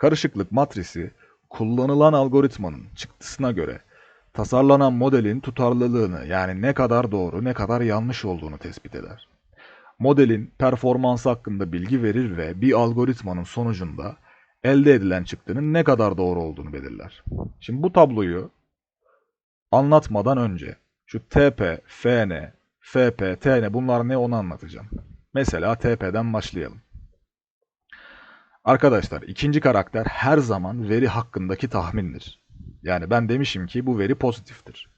Karışıklık matrisi kullanılan algoritmanın çıktısına göre tasarlanan modelin tutarlılığını yani ne kadar doğru ne kadar yanlış olduğunu tespit eder. Modelin performansı hakkında bilgi verir ve bir algoritmanın sonucunda elde edilen çıktının ne kadar doğru olduğunu belirler. Şimdi bu tabloyu anlatmadan önce şu TP, FN, FP, TN bunlar ne onu anlatacağım. Mesela TP'den başlayalım. Arkadaşlar ikinci karakter her zaman veri hakkındaki tahmindir. Yani ben demişim ki bu veri pozitiftir.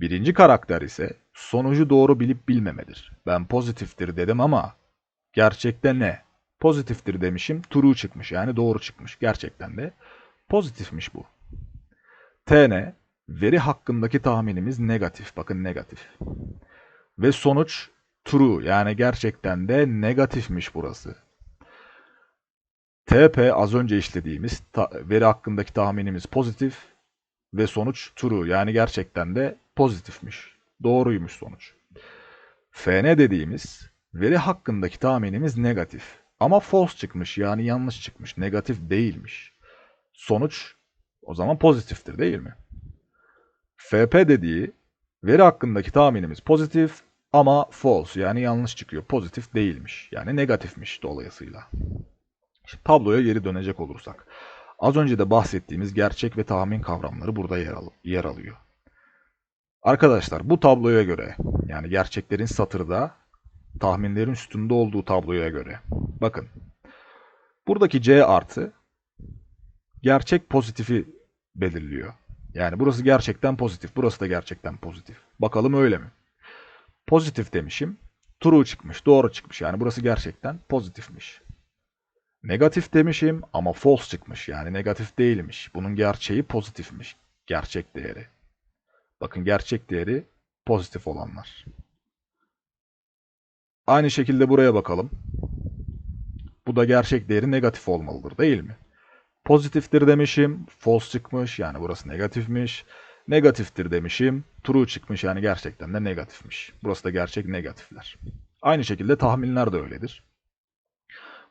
Birinci karakter ise sonucu doğru bilip bilmemedir. Ben pozitiftir dedim ama gerçekte ne? Pozitiftir demişim, true çıkmış yani doğru çıkmış. Gerçekten de pozitifmiş bu. TN, veri hakkındaki tahminimiz negatif. Bakın negatif. Ve sonuç true yani gerçekten de negatifmiş burası. TP az önce işlediğimiz veri hakkındaki tahminimiz pozitif ve sonuç true yani gerçekten de pozitifmiş. Doğruymuş sonuç. FN dediğimiz veri hakkındaki tahminimiz negatif ama false çıkmış yani yanlış çıkmış. Negatif değilmiş. Sonuç o zaman pozitiftir değil mi? FP dediği veri hakkındaki tahminimiz pozitif ama false yani yanlış çıkıyor. Pozitif değilmiş. Yani negatifmiş dolayısıyla. Tabloya geri dönecek olursak. Az önce de bahsettiğimiz gerçek ve tahmin kavramları burada yer, al yer alıyor. Arkadaşlar bu tabloya göre yani gerçeklerin satırda tahminlerin üstünde olduğu tabloya göre bakın buradaki C artı gerçek pozitifi belirliyor. Yani burası gerçekten pozitif, burası da gerçekten pozitif. Bakalım öyle mi? Pozitif demişim. True çıkmış, doğru çıkmış. Yani burası gerçekten pozitifmiş. Negatif demişim ama false çıkmış. Yani negatif değilmiş. Bunun gerçeği pozitifmiş. Gerçek değeri. Bakın gerçek değeri pozitif olanlar. Aynı şekilde buraya bakalım. Bu da gerçek değeri negatif olmalıdır değil mi? Pozitiftir demişim, false çıkmış yani burası negatifmiş. Negatiftir demişim, true çıkmış yani gerçekten de negatifmiş. Burası da gerçek negatifler. Aynı şekilde tahminler de öyledir.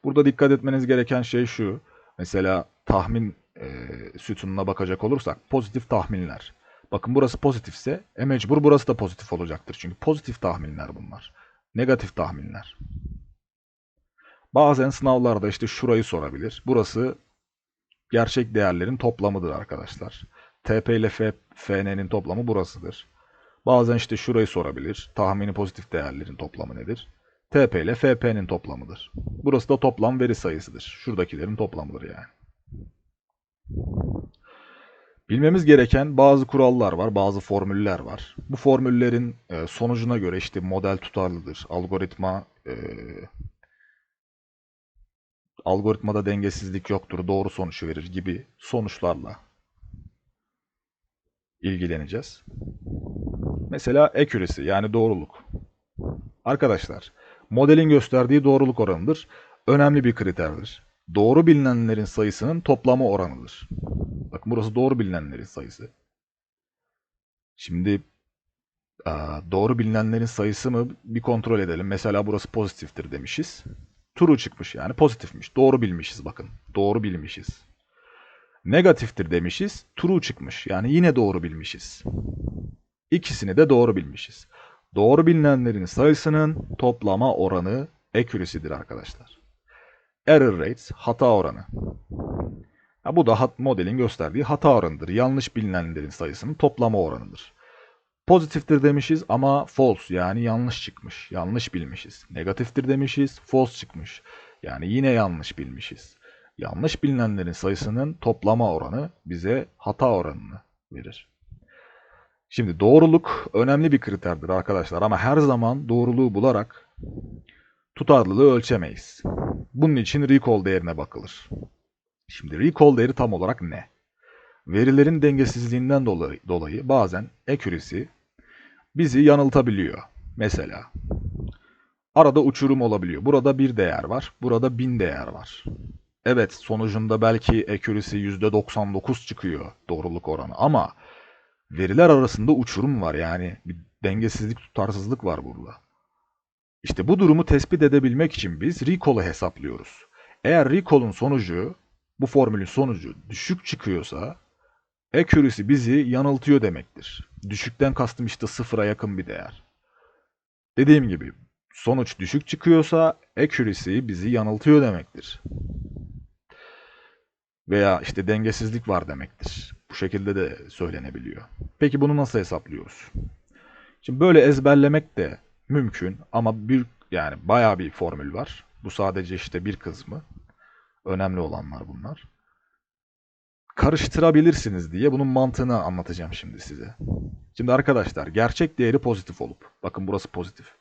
Burada dikkat etmeniz gereken şey şu. Mesela tahmin e, sütununa bakacak olursak pozitif tahminler. Bakın burası pozitifse e mecbur burası da pozitif olacaktır. Çünkü pozitif tahminler bunlar. Negatif tahminler. Bazen sınavlarda işte şurayı sorabilir. Burası gerçek değerlerin toplamıdır arkadaşlar. TP ile FN'nin toplamı burasıdır. Bazen işte şurayı sorabilir. Tahmini pozitif değerlerin toplamı nedir? TP ile FP'nin toplamıdır. Burası da toplam veri sayısıdır. Şuradakilerin toplamıdır yani. Bilmemiz gereken bazı kurallar var, bazı formüller var. Bu formüllerin e, sonucuna göre işte model tutarlıdır, algoritma e, algoritmada dengesizlik yoktur, doğru sonuç verir gibi sonuçlarla ilgileneceğiz. Mesela accuracy yani doğruluk. Arkadaşlar, modelin gösterdiği doğruluk oranıdır. Önemli bir kriterdir. Doğru bilinenlerin sayısının toplamı oranıdır. Bakın burası doğru bilinenlerin sayısı. Şimdi doğru bilinenlerin sayısı mı bir kontrol edelim. Mesela burası pozitiftir demişiz. True çıkmış yani pozitifmiş. Doğru bilmişiz bakın. Doğru bilmişiz. Negatiftir demişiz. True çıkmış. Yani yine doğru bilmişiz. İkisini de doğru bilmişiz. Doğru bilinenlerin sayısının toplama oranı accuracy'dir arkadaşlar. Error rates hata oranı. Ha, bu da hat modelin gösterdiği hata oranıdır. Yanlış bilinenlerin sayısının toplama oranıdır. Pozitiftir demişiz ama false yani yanlış çıkmış. Yanlış bilmişiz. Negatiftir demişiz, false çıkmış. Yani yine yanlış bilmişiz. Yanlış bilinenlerin sayısının toplama oranı bize hata oranını verir. Şimdi doğruluk önemli bir kriterdir arkadaşlar ama her zaman doğruluğu bularak tutarlılığı ölçemeyiz. Bunun için recall değerine bakılır. Şimdi recall değeri tam olarak ne? Verilerin dengesizliğinden dolayı, dolayı bazen accuracy bizi yanıltabiliyor. Mesela arada uçurum olabiliyor. Burada bir değer var, burada bin değer var. Evet sonucunda belki accuracy %99 çıkıyor doğruluk oranı ama veriler arasında uçurum var yani bir dengesizlik tutarsızlık var burada. İşte bu durumu tespit edebilmek için biz recall'ı hesaplıyoruz. Eğer recall'un sonucu bu formülün sonucu düşük çıkıyorsa accuracy bizi yanıltıyor demektir. Düşükten kastım işte sıfıra yakın bir değer. Dediğim gibi sonuç düşük çıkıyorsa accuracy bizi yanıltıyor demektir. Veya işte dengesizlik var demektir. Şekilde de söylenebiliyor. Peki bunu nasıl hesaplıyoruz? Şimdi böyle ezberlemek de mümkün ama bir yani bayağı bir formül var. Bu sadece işte bir kısmı. Önemli olanlar bunlar. Karıştırabilirsiniz diye bunun mantığını anlatacağım şimdi size. Şimdi arkadaşlar gerçek değeri pozitif olup bakın burası pozitif.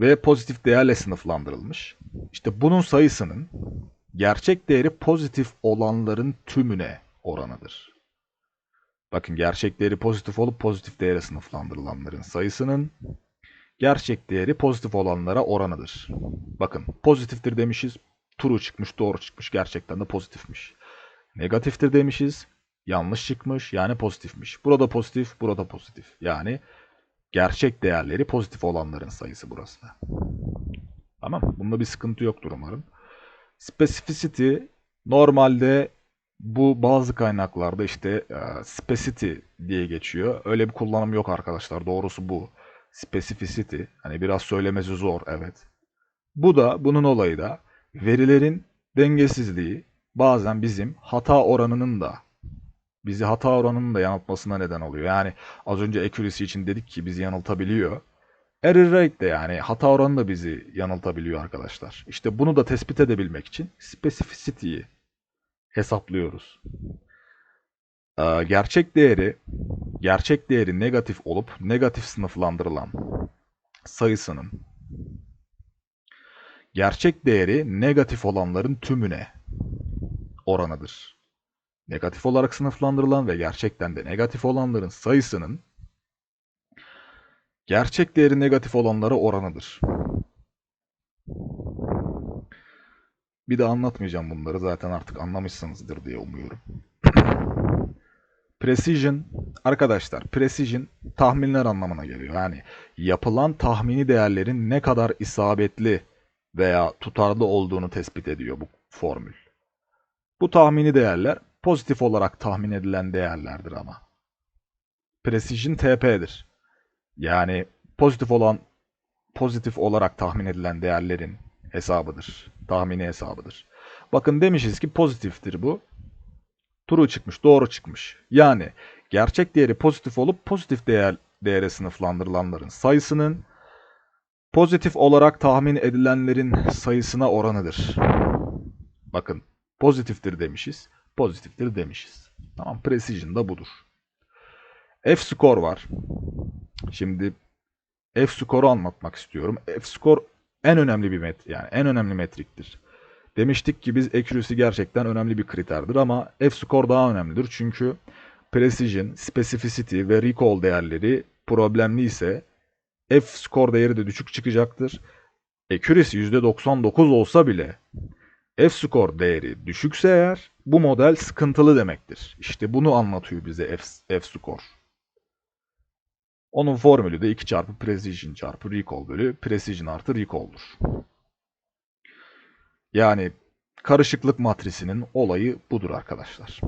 Ve pozitif değerle sınıflandırılmış. İşte bunun sayısının gerçek değeri pozitif olanların tümüne oranıdır. Bakın gerçek değeri pozitif olup pozitif değere sınıflandırılanların sayısının gerçek değeri pozitif olanlara oranıdır. Bakın pozitiftir demişiz. True çıkmış, doğru çıkmış. Gerçekten de pozitifmiş. Negatiftir demişiz. Yanlış çıkmış. Yani pozitifmiş. Burada pozitif, burada pozitif. Yani gerçek değerleri pozitif olanların sayısı burası. Tamam. Bunda bir sıkıntı yoktur umarım. Specificity normalde bu bazı kaynaklarda işte e, specity diye geçiyor. Öyle bir kullanım yok arkadaşlar. Doğrusu bu. Specificity. Hani biraz söylemesi zor evet. Bu da bunun olayı da verilerin dengesizliği bazen bizim hata oranının da bizi hata oranının da yanıltmasına neden oluyor. Yani az önce accuracy için dedik ki bizi yanıltabiliyor. Error rate de yani hata oranı da bizi yanıltabiliyor arkadaşlar. İşte bunu da tespit edebilmek için specificity'yi hesaplıyoruz. Ee, gerçek değeri gerçek değeri negatif olup negatif sınıflandırılan sayısının gerçek değeri negatif olanların tümüne oranıdır. Negatif olarak sınıflandırılan ve gerçekten de negatif olanların sayısının gerçek değeri negatif olanlara oranıdır. Bir de anlatmayacağım bunları zaten artık anlamışsınızdır diye umuyorum. Precision arkadaşlar precision tahminler anlamına geliyor. Yani yapılan tahmini değerlerin ne kadar isabetli veya tutarlı olduğunu tespit ediyor bu formül. Bu tahmini değerler pozitif olarak tahmin edilen değerlerdir ama. Precision TP'dir. Yani pozitif olan pozitif olarak tahmin edilen değerlerin hesabıdır. Tahmini hesabıdır. Bakın demişiz ki pozitiftir bu. True çıkmış, doğru çıkmış. Yani gerçek değeri pozitif olup pozitif değer değere sınıflandırılanların sayısının pozitif olarak tahmin edilenlerin sayısına oranıdır. Bakın pozitiftir demişiz, pozitiftir demişiz. Tamam, precision da budur. F-score var. Şimdi F-score'u anlatmak istiyorum. F-score en önemli bir met yani en önemli metriktir. Demiştik ki biz accuracy gerçekten önemli bir kriterdir ama F-score daha önemlidir. Çünkü precision, specificity ve recall değerleri problemli ise F-score değeri de düşük çıkacaktır. Accuracy %99 olsa bile F-score değeri düşükse eğer bu model sıkıntılı demektir. İşte bunu anlatıyor bize F-score. Onun formülü de 2 çarpı precision çarpı recall bölü precision artı recall'dur. Yani karışıklık matrisinin olayı budur arkadaşlar.